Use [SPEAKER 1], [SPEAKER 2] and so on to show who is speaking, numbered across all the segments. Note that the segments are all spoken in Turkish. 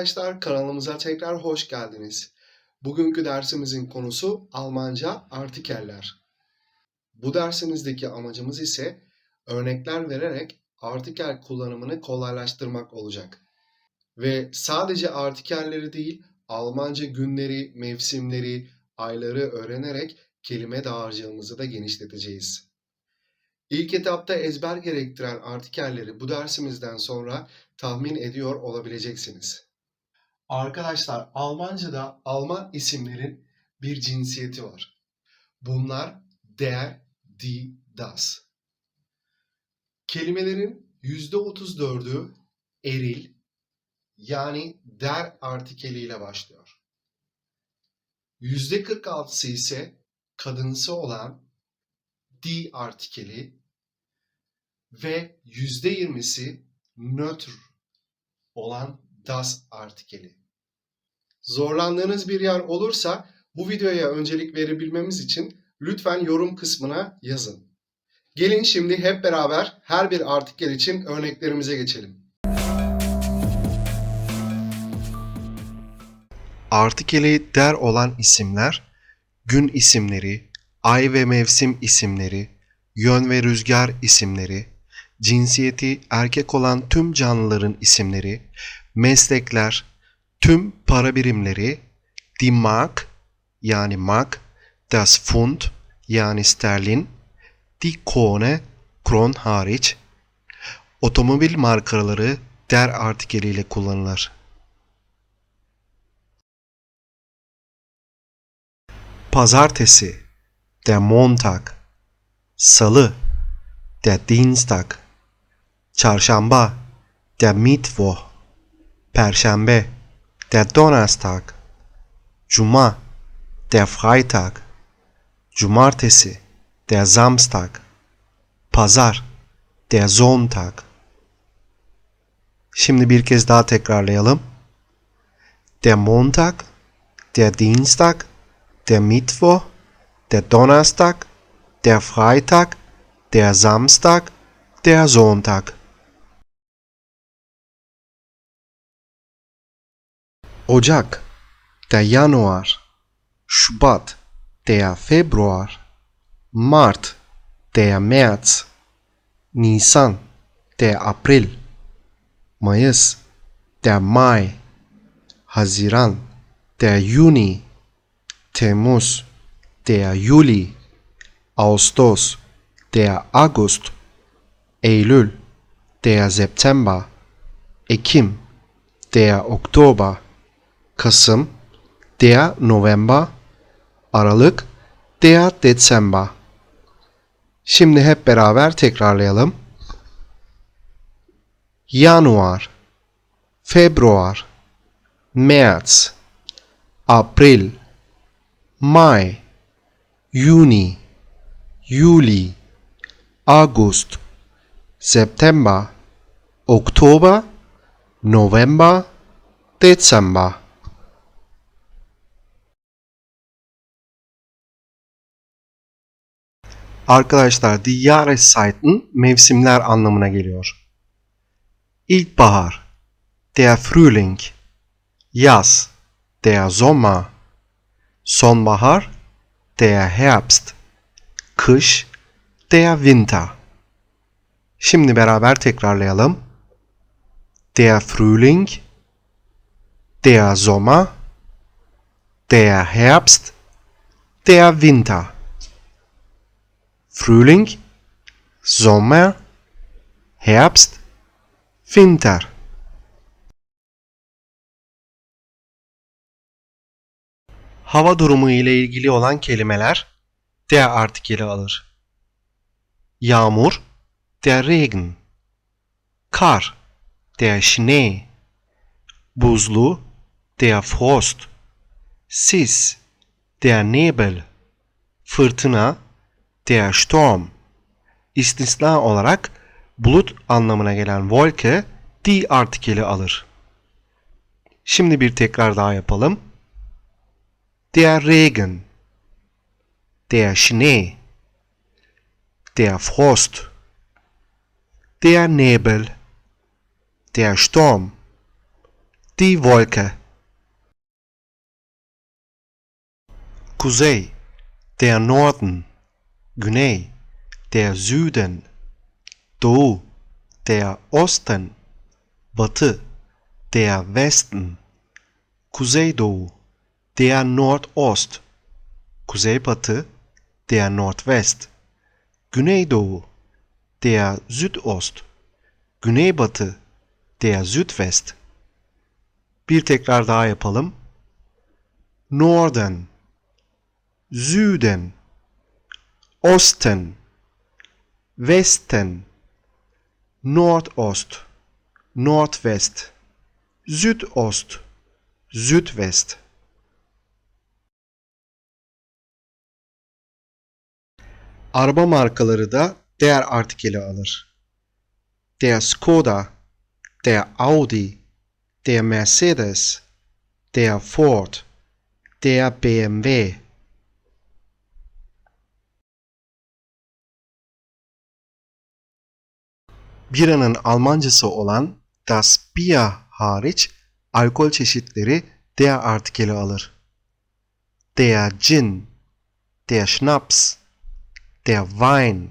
[SPEAKER 1] arkadaşlar, kanalımıza tekrar hoş geldiniz. Bugünkü dersimizin konusu Almanca artikeller. Bu dersimizdeki amacımız ise örnekler vererek artikel kullanımını kolaylaştırmak olacak. Ve sadece artikelleri değil, Almanca günleri, mevsimleri, ayları öğrenerek kelime dağarcığımızı da genişleteceğiz. İlk etapta ezber gerektiren artikelleri bu dersimizden sonra tahmin ediyor olabileceksiniz. Arkadaşlar Almanca'da Alman isimlerin bir cinsiyeti var. Bunlar der, die, das. Kelimelerin %34'ü eril yani der artikeliyle başlıyor. %46'sı ise kadınsı olan die artikeli ve %20'si nötr olan das artikeli. Zorlandığınız bir yer olursa bu videoya öncelik verebilmemiz için lütfen yorum kısmına yazın. Gelin şimdi hep beraber her bir artikel için örneklerimize geçelim. Artikeli der olan isimler gün isimleri, ay ve mevsim isimleri, yön ve rüzgar isimleri, cinsiyeti erkek olan tüm canlıların isimleri, meslekler, tüm para birimleri, die Mark yani mark, das Pfund yani sterlin, die Krone, kron hariç, otomobil markaları der artikeliyle kullanılır. Pazartesi, der Montag, Salı, der Dienstag, Çarşamba, der Mittwoch, Perşembe, der Donnerstag, Cuma, der Freitag, Cumartesi, der Samstag, Pazar, der Sonntag. Şimdi bir kez daha tekrarlayalım. Der Montag, der Dienstag, der Mittwoch, der Donnerstag, der Freitag, der Samstag, der Sonntag. Ocak, der Januar, Şubat, der Februar, Mart, der März, Nisan, der April, Mayıs, der Mai, Haziran, der Juni, Temmuz, der Juli, Ağustos, der August, Eylül, der September, Ekim, der Oktober, Kasım, der November, Aralık, der Dezember. Şimdi hep beraber tekrarlayalım. Januar, Februar, März, April, Mai, Juni, Juli, August, September, Oktober, November, Dezember. Arkadaşlar die Jahreszeiten mevsimler anlamına geliyor. İlkbahar, der Frühling, yaz, der Sommer, sonbahar, der Herbst, kış, der Winter. Şimdi beraber tekrarlayalım. Der Frühling, der Sommer, der Herbst, der Winter. Frühling, Sommer, Herbst, Winter. Hava durumu ile ilgili olan kelimeler der artikeli alır. Yağmur, der Regen. Kar, der Schnee. Buzlu, der Frost. Sis, der Nebel. Fırtına, der Sturm. İstisna olarak bulut anlamına gelen Wolke die artikeli alır. Şimdi bir tekrar daha yapalım. Der Regen, der Schnee, der Frost, der Nebel, der Sturm, Die Wolke. Kuzey, der Norden. Güney, der Süden. Doğu, der Osten. Batı, der Westen. Kuzeydoğu, der Nordost. Kuzeybatı, der Nordwest. Güneydoğu, der Südost. Güneybatı, der Südwest. Bir tekrar daha yapalım. Norden, Süden, Osten, Westen, Nordost, Nordwest, Südost, Südwest. Araba markaları da der artikeli alır. Der Skoda, der Audi, der Mercedes, der Ford, der BMW. Biranın Almancası olan Das Bier hariç alkol çeşitleri der artikeli alır. Der Gin, der Schnaps, der Wein,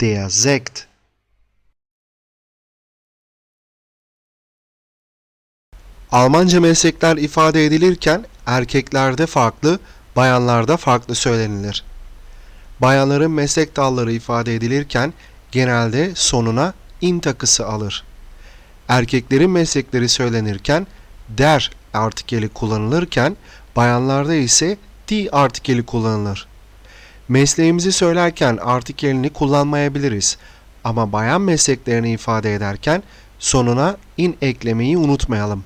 [SPEAKER 1] der Sekt. Almanca meslekler ifade edilirken erkeklerde farklı, bayanlarda farklı söylenilir. Bayanların meslek dalları ifade edilirken genelde sonuna in takısı alır. Erkeklerin meslekleri söylenirken der artikeli kullanılırken bayanlarda ise di artikeli kullanılır. Mesleğimizi söylerken artikelini kullanmayabiliriz ama bayan mesleklerini ifade ederken sonuna in eklemeyi unutmayalım.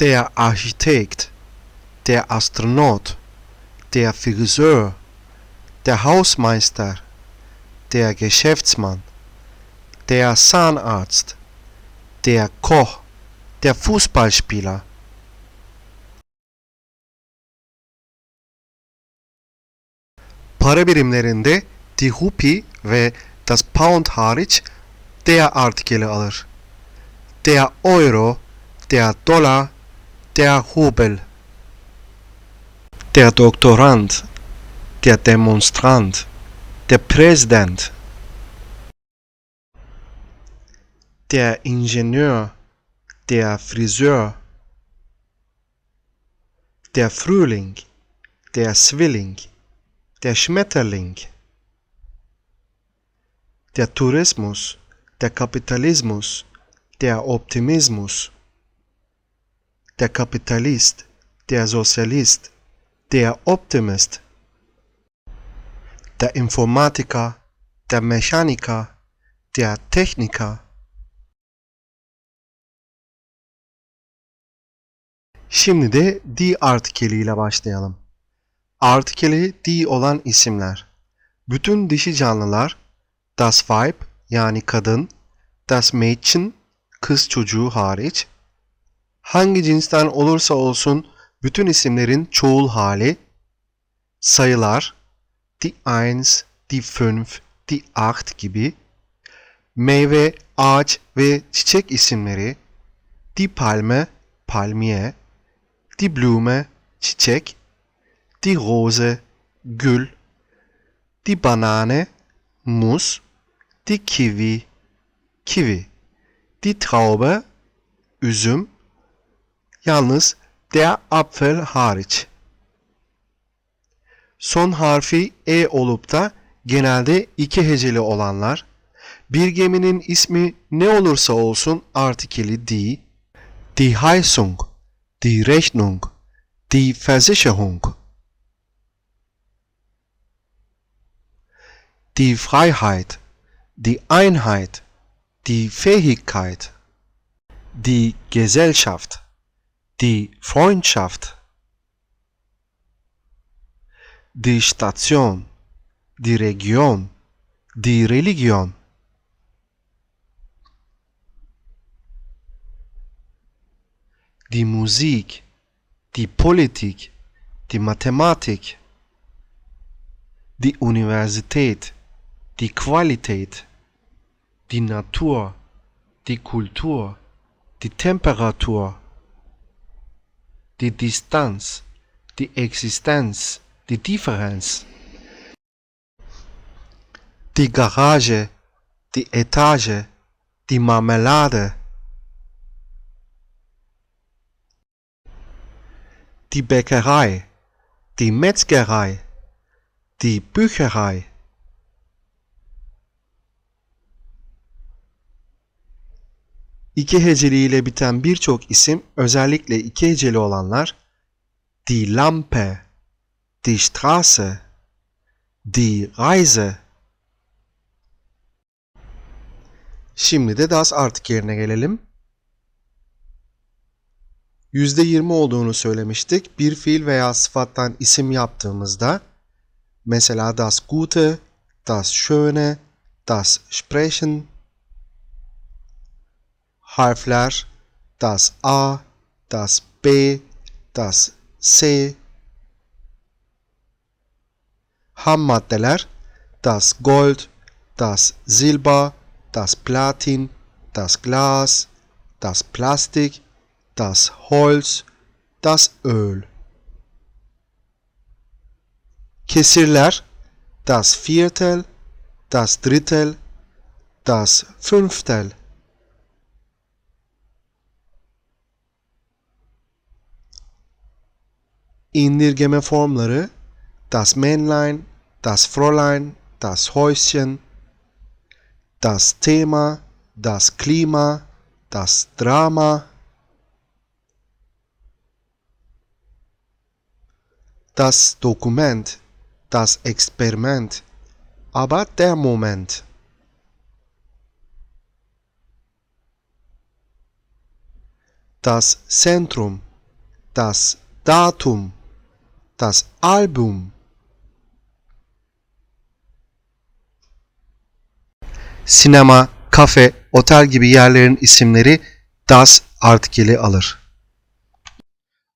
[SPEAKER 1] Der Architekt, der Astronaut, der Friseur, der Hausmeister, der Geschäftsmann, der Zahnarzt, der Koch, der Fußballspieler. Para birimlerinde die Rupee ve das Pound hariç der artikeli alır. Der Euro, der Dollar, der Rubel. Der Doktorand, der Demonstrant, der Präsident, der Ingenieur, der Friseur, der Frühling, der Zwilling, der Schmetterling, der Tourismus, der Kapitalismus, der Optimismus, der Kapitalist, der Sozialist, der Optimist, der Informatiker, der Mechaniker, der Techniker. Şimdi de di artikeliyle başlayalım. Artikeli di olan isimler. Bütün dişi canlılar das Weib yani kadın, das Mädchen kız çocuğu hariç hangi cinsten olursa olsun bütün isimlerin çoğul hali sayılar die 1, die 5, die 8 gibi meyve, ağaç ve çiçek isimleri die Palme, palmiye, die Blume, çiçek, die Rose, gül, die Banane, muz, die Kiwi, kivi, die Traube, üzüm, yalnız der Apfel hariç. Son harfi e olup da genelde iki heceli olanlar, bir geminin ismi ne olursa olsun artikeli die, die Heizung, die Rechnung, die Versicherung, die Freiheit, die Einheit, die Fähigkeit, die Gesellschaft, die Freundschaft, die Station, die Region, die Religion. Die Musik, die Politik, die Mathematik, die Universität, die Qualität, die Natur, die Kultur, die Temperatur, die Distanz, die Existenz, die Differenz, die Garage, die Etage, die Marmelade, die Bäckerei, die Metzgerei, die Bücherei, İki heceliyle biten birçok isim özellikle iki heceli olanlar die Lampe, die Straße, die Reise. Şimdi de das artık yerine gelelim. %20 olduğunu söylemiştik. Bir fiil veya sıfattan isim yaptığımızda mesela das Gute, das Schöne, das Sprechen, harfler das A, das B, das S, ham maddeler das Gold, das Silber, das Platin, das Glas, das Plastik, das Holz, das Öl. Kesirler das Viertel, das Drittel, das Fünftel. indirgeme formları das Männlein, das Fräulein, das Häuschen, das Thema, das Klima, das Drama, das Dokument, das Experiment, aber der Moment. Das Zentrum, das Datum, das Album. Sinema, kafe, otel gibi yerlerin isimleri das artikeli alır.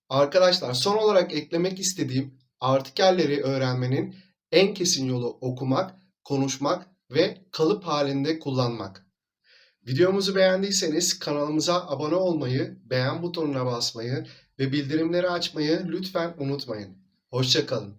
[SPEAKER 2] Arkadaşlar son olarak eklemek istediğim artikelleri öğrenmenin en kesin yolu okumak, konuşmak ve kalıp halinde kullanmak. Videomuzu beğendiyseniz kanalımıza abone olmayı, beğen butonuna basmayı ve bildirimleri açmayı lütfen unutmayın. Hoşçakalın.